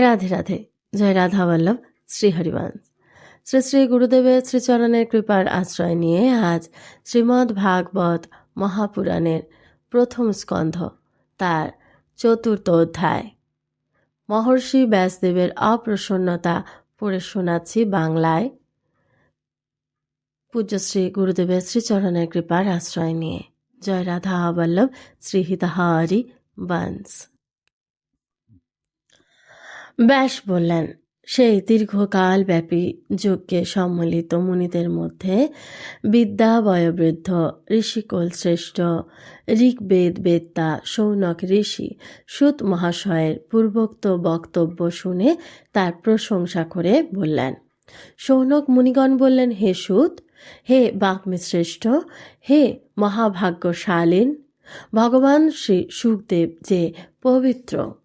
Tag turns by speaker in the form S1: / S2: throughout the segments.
S1: রাধে রাধে। জয় রাধা বল্লভ শ্রী হরিবংশ। শ্রী শ্রী গুরুদেবের শ্রীচরণের কৃপার আশ্রয় নিয়ে আজ শ্রীমদ্ ভাগবত মহাপুরাণের প্রথম স্কন্ধ, তার চতুর্থ অধ্যায়। মহর্ষি ব্যাসদেবের অপ্রসন্নতা পড়ে শোনাচ্ছি বাংলায়। পূজ্যশ্রী গুরুদেবের শ্রীচরণের কৃপার আশ্রয় নিয়ে। জয় রাধা বল্লভ শ্রী হিতাহারি বংশ। ব্যাস বললেন, সেই দীর্ঘকাল ব্যাপী যজ্ঞে সম্মিলিত মুনিদের মধ্যে বিদ্যা, বয়োবৃদ্ধ, ঋষিকোল শ্রেষ্ঠ, ঋগ্বেদ বেত্তা, সৌনক ঋষি, সুত মহাশয়ের পূর্বোক্ত বক্তব্য শুনে তার প্রশংসা করে বললেন, সৌনক মুনিগণ বললেন, হে সুত, হে বাগ্মী শ্রেষ্ঠ হে মহাভাগ্যশালীন, ভগবান শ্রী সুখদেব যে পবিত্র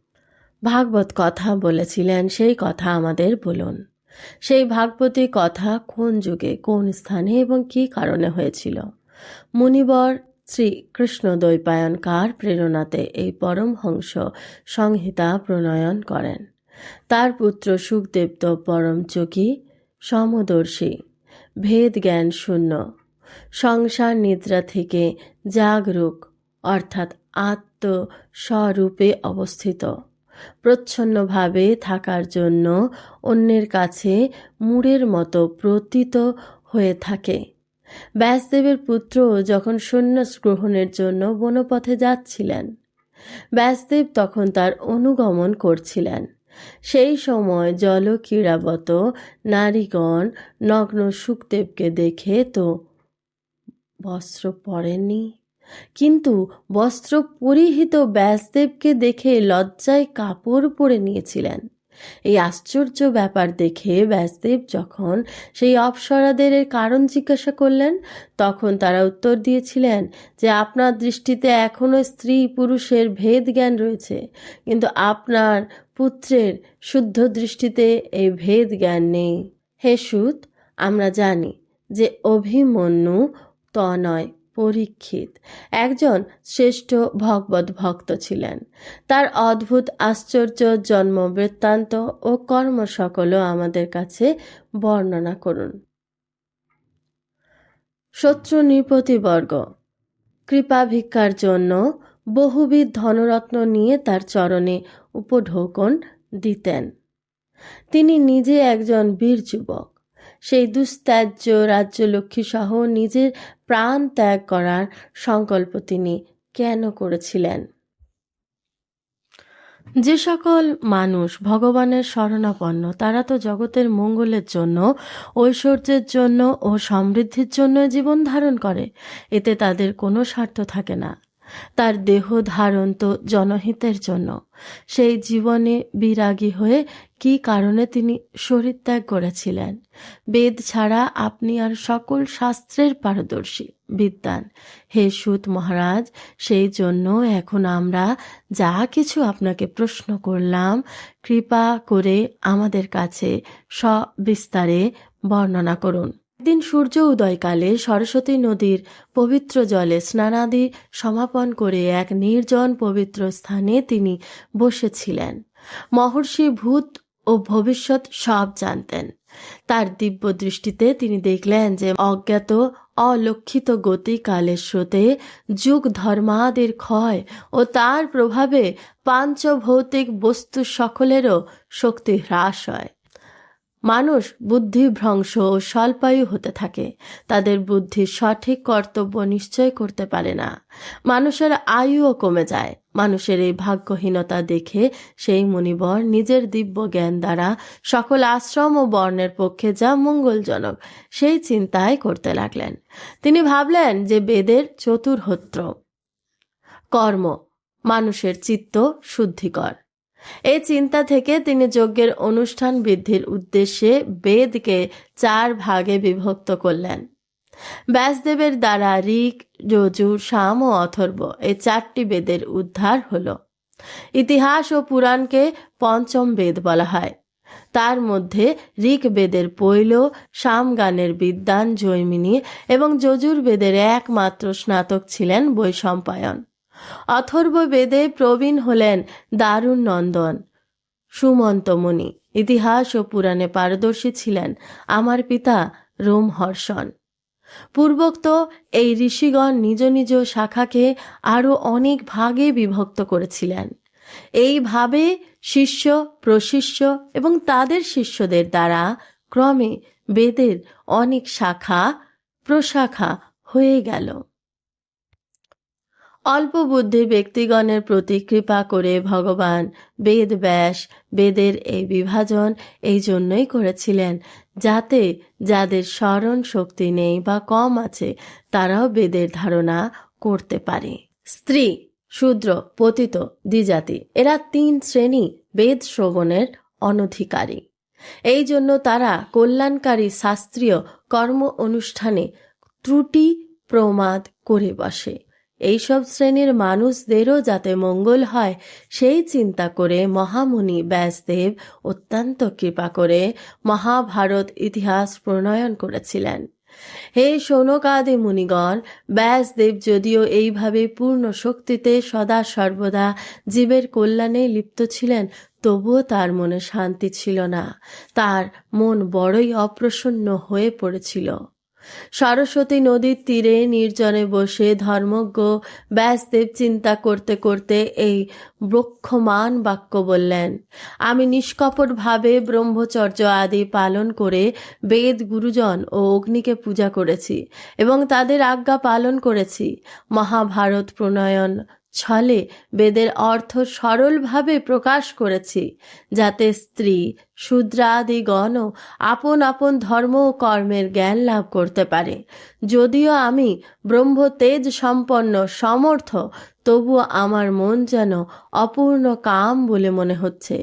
S1: ভাগবত কথা বলেছিলেন, সেই কথা আমাদের বলুন। সেই ভাগবতী কথা কোন যুগে, কোন স্থানে এবং কি কারণে হয়েছিল? মুনিবর শ্রী কৃষ্ণ দ্বৈপায়নকার প্রেরণাতে এই পরমহংস সংহিতা প্রণয়ন করেন? তার পুত্র সুখদেব তো পরম চকি সমদর্শী, ভেদ জ্ঞান শূন্য, সংসার নিদ্রা থেকে জাগরুক, অর্থাৎ আত্মস্বরূপে অবস্থিত। প্রচ্ছন্নভাবে থাকার জন্য অন্যের কাছে মুড়ের মতো প্রতীত হয়ে থাকে। ব্যাসদেবের পুত্র যখন সন্ন্যাস গ্রহণের জন্য বনপথে যাচ্ছিলেন, ব্যাসদেব তখন তার অনুগমন করছিলেন। সেই সময় জলক্রীড়াবত নারীগণ নগ্ন সুখদেবকে দেখে তো বস্ত্র পরেননি। কিন্তু বস্ত্র পরিহিত ব্যাসদেবকে দেখে লজ্জায় কাপড় পরে নিয়েছিলেন। এই আশ্চর্য ব্যাপার দেখে ব্যাসদেব যখন সেই অপসরাদের এর কারণ জিজ্ঞাসা করলেন, তখন তারা উত্তর দিয়েছিলেন যে আপনার দৃষ্টিতে এখনও স্ত্রী পুরুষের ভেদ জ্ঞান রয়েছে, কিন্তু আপনার পুত্রের শুদ্ধ দৃষ্টিতে এই ভেদ জ্ঞান নেই। হে সুত, আমরা জানি যে অভিমন্যু তনয় পরীক্ষিত। একজন শ্রেষ্ঠ ভগবত ভক্ত ছিলেন। তার অদ্ভুত আশ্চর্য জন্ম বৃত্তান্ত ও কর্ম সকলও আমাদের কাছে বর্ণনা করুন। শত্রু নৃপতিবর্গ কৃপা ভিক্ষার জন্য বহুবিধ ধনরত্ন নিয়ে তার চরণে উপঢৌকন দিতেন। তিনি নিজে একজন বীর যুবক। সেই দুস্ত্যাজ্য রাজ্যলক্ষ্মী সহ নিজের প্রাণ ত্যাগ করার সংকল্প তিনি কেন করেছিলেন? যে সকল মানুষ ভগবানের শরণাপন্ন, তারা তো জগতের মঙ্গলের জন্য, ঐশ্বর্যের জন্য ও সমৃদ্ধির জন্য জীবন ধারণ করে। এতে তাদের কোনো স্বার্থ থাকে না। তার দেহ ধারণ তো জনহিতের জন্য। সেই জীবনে বিরাগী হয়ে কি কারণে তিনি শরীর ত্যাগ করেছিলেন? বেদ ছাড়া আপনি আর সকল শাস্ত্রের পারদর্শী বিদ্যান হে সুত মহারাজ, সেই জন্য এখন আমরা যা কিছু আপনাকে প্রশ্ন করলাম, কৃপা করে আমাদের কাছে সবিস্তারে বর্ণনা করুন। একদিন সূর্য উদয়কালে সরস্বতী নদীর পবিত্র জলে স্নানাদি সমাপন করে এক নির্জন পবিত্র স্থানে তিনি বসেছিলেন। মহর্ষি ভূত ও ভবিষ্যৎ সব জানতেন। তার দিব্য দৃষ্টিতে তিনি দেখলেন যে অজ্ঞাত, অলক্ষিত গতি কালের স্রোতে যুগ ধর্মাদের ক্ষয় ও তার প্রভাবে পাঞ্চভৌতিক বস্তু সকলেরও শক্তি হ্রাস হয়। মানুষ বুদ্ধিভ্রংশ ও স্বল্পায়ু হতে থাকে। তাদের বুদ্ধি সঠিক কর্তব্য নিশ্চয় করতে পারে না। মানুষের আয়ুও কমে যায়। মানুষের এই ভাগ্যহীনতা দেখে সেই মুনিবর নিজের দিব্য জ্ঞান দ্বারা সকল আশ্রম ও বর্ণের পক্ষে যা মঙ্গলজনক, সেই চিন্তায় করতে লাগলেন। তিনি ভাবলেন যে বেদের চতুর্হত্র। কর্ম, মানুষের চিত্ত শুদ্ধিকর। এই চিন্তা থেকে তিনি যজ্ঞের অনুষ্ঠান বৃদ্ধির উদ্দেশ্যে বেদকে চার ভাগে বিভক্ত করলেন। ব্যাসদেবের দ্বারা ঋক যজুর সাম ও অথর্ব এই চারটি বেদের উদ্ধার হল। ইতিহাস ও পুরাণকে পঞ্চম বেদ বলা হয়। তার মধ্যে ঋক বেদের পৈল সামগানের বিদ্যান, জৈমিনী এবং যজুর বেদের একমাত্র স্নাতক ছিলেন বৈশম্পায়ন অথর্ব বেদে প্রবীণ হলেন দারুণ নন্দন। সুমন্তমণি ইতিহাস ও পুরাণে পারদর্শী ছিলেন আমার পিতা রোমহর্ষণ। পূর্বোক্ত এই ঋষিগণ নিজ নিজ শাখাকে আরও অনেক ভাগে বিভক্ত করেছিলেন। এইভাবে শিষ্য, প্রশিষ্য এবং তাদের শিষ্যদের দ্বারা ক্রমে বেদের অনেক শাখা, প্রশাখা হয়ে গেল। অল্প বুদ্ধি ব্যক্তিগণের প্রতি কৃপা করে ভগবান বেদ ব্যাস, বেদের এই বিভাজন এই জন্যই করেছিলেন, যাতে যাদের স্মরণ শক্তি নেই বা কম আছে, তারাও বেদের ধারণা করতে পারে। স্ত্রী, শূদ্র, পতিত, দ্বিজাতি, এরা তিন শ্রেণি বেদ শ্রবণের অনধিকারী। এই জন্য তারা কল্যাণকারী শাস্ত্রীয় কর্ম অনুষ্ঠানে ত্রুটি প্রমাদ করে বসে। এইসব শ্রেণির মানুষদেরও যাতে মঙ্গল হয়, সেই চিন্তা করে মহামুনি ব্যাসদেব অত্যন্ত কৃপা করে মহাভারত ইতিহাস প্রণয়ন করেছিলেন। হে শৌনকাদি মুনিগণ, ব্যাসদেব যদিও এইভাবে পূর্ণ শক্তিতে সদা সর্বদা জীবের কল্যাণে লিপ্ত ছিলেন, তবুও তার মনে শান্তি ছিল না। তার মন বড়ই অপ্রসন্ন হয়ে পড়েছিল। সরস্বতী নদীর তীরে নির্জনে বসে ধর্মজ্ঞ ব্যাসদেব চিন্তা করতে করতে এই ব্রক্ষমান বাক্য বললেন, আমি নিষ্কপটভাবে ব্রহ্মচর্য আদি পালন করে বেদ গুরুজন ও অগ্নিকে পূজা করেছি এবং তাদের আজ্ঞা পালন করেছি। মহাভারত প্রণয়ন ছলে বেদের অর্থ সরলভাবে প্রকাশ করেছি, যাতে স্ত্রী, শূদ্রাদিগণ আপন আপন ধর্ম ও কর্মের জ্ঞান লাভ করতে পারে। যদিও আমি ব্রহ্ম তেজ সম্পন্ন সমর্থ, তবুও আমার মন যেন অপূর্ণ কাম বলে মনে হচ্ছে।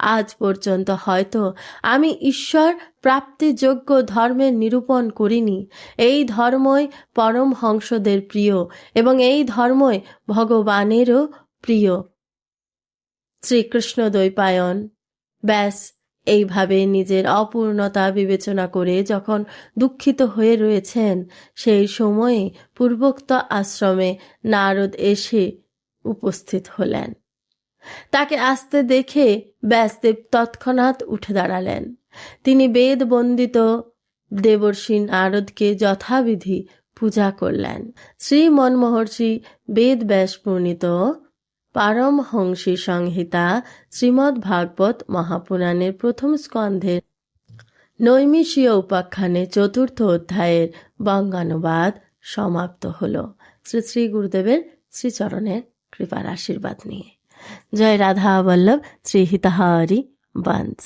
S1: আজ পর্যন্ত হয়তো আমি ঈশ্বর প্রাপ্তিযোগ্য ধর্মের নিরূপণ করিনি। এই ধর্মই পরমহংসদের প্রিয় এবং এই ধর্মই ভগবানেরও প্রিয়। শ্রীকৃষ্ণ দ্বৈপায়ন। ব্যাস, এইভাবে নিজের অপূর্ণতা বিবেচনা করে যখন দুঃখিত হয়ে রয়েছেন, সেই সময়ে পূর্বোক্ত আশ্রমে নারদ এসে উপস্থিত হলেন। তাকে আসতে দেখে ব্যাসদেব তৎক্ষণাৎ উঠে দাঁড়ালেন। তিনি বেদ বন্দিত দেবর্ষি নারদকে যথাবিধি পূজা করলেন। শ্রী মনমহর্ষি বেদ ব্যাস প্রণীত পারমহংসী সংহিতা শ্রীমদ্ ভাগবত মহাপুরাণের প্রথম স্কন্ধের নৈমিষীয় উপাখ্যানে চতুর্থ অধ্যায়ের বঙ্গানুবাদ সমাপ্ত হল। শ্রী শ্রী গুরুদেবের শ্রীচরণের কৃপার আশীর্বাদ নিয়ে। জয় রাধা বল্লভ শ্রী হিতাহারি বংশ